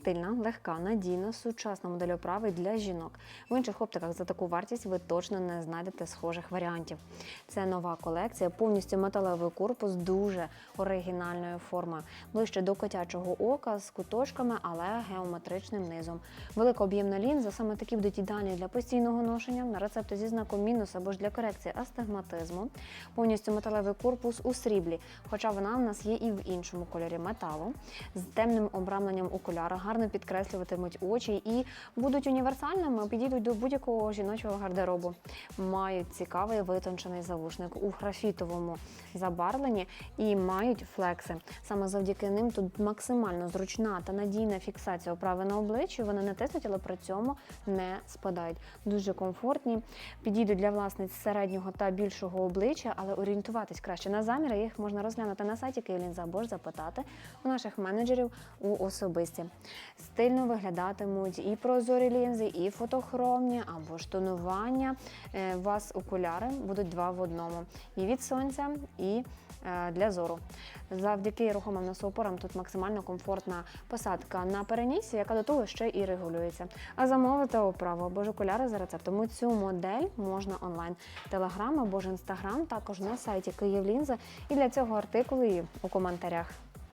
Стильна, легка, надійна, сучасна модель оправи для жінок. В інших оптиках за таку вартість ви точно не знайдете схожих варіантів. Це нова колекція, повністю металевий корпус, дуже оригінальною формою, ближче до котячого ока з куточками, але геометричним низом. Велика об'ємна лінза, саме такі будуть ідеальні для постійного ношення, на рецепти зі знаком мінус або ж для корекції астигматизму. Повністю металевий корпус у сріблі, хоча вона в нас є і в іншому кольорі металу, з темним обрамленням окуляра, гарно підкреслюватимуть очі і будуть універсальними, підійдуть до будь-якого жіночого гардеробу. Мають цікавий витончений завушник у графітовому забарвленні і мають флекси. Саме завдяки ним тут максимально зручна та надійна фіксація оправи на обличчі. Вони не тиснуть, але при цьому не спадають. Дуже комфортні, підійдуть для власниць середнього та більшого обличчя, але орієнтуватись краще на заміри. Їх можна розглянути на сайті Київлінза або ж запитати у наших менеджерів у особисті. Стильно виглядатимуть і прозорі лінзи, і фотохромні, або ж тонування. Е, У вас окуляри будуть два в одному: і від сонця, і е, для зору. Завдяки рухомим носоупорам тут максимально комфортна посадка на перенісі, яка до того ще і регулюється. А замовити оправу або ж окуляри за рецептом. Цю модель можна онлайн, телеграм або ж інстаграм, також на сайті Київлінза. І для цього артикули у коментарях.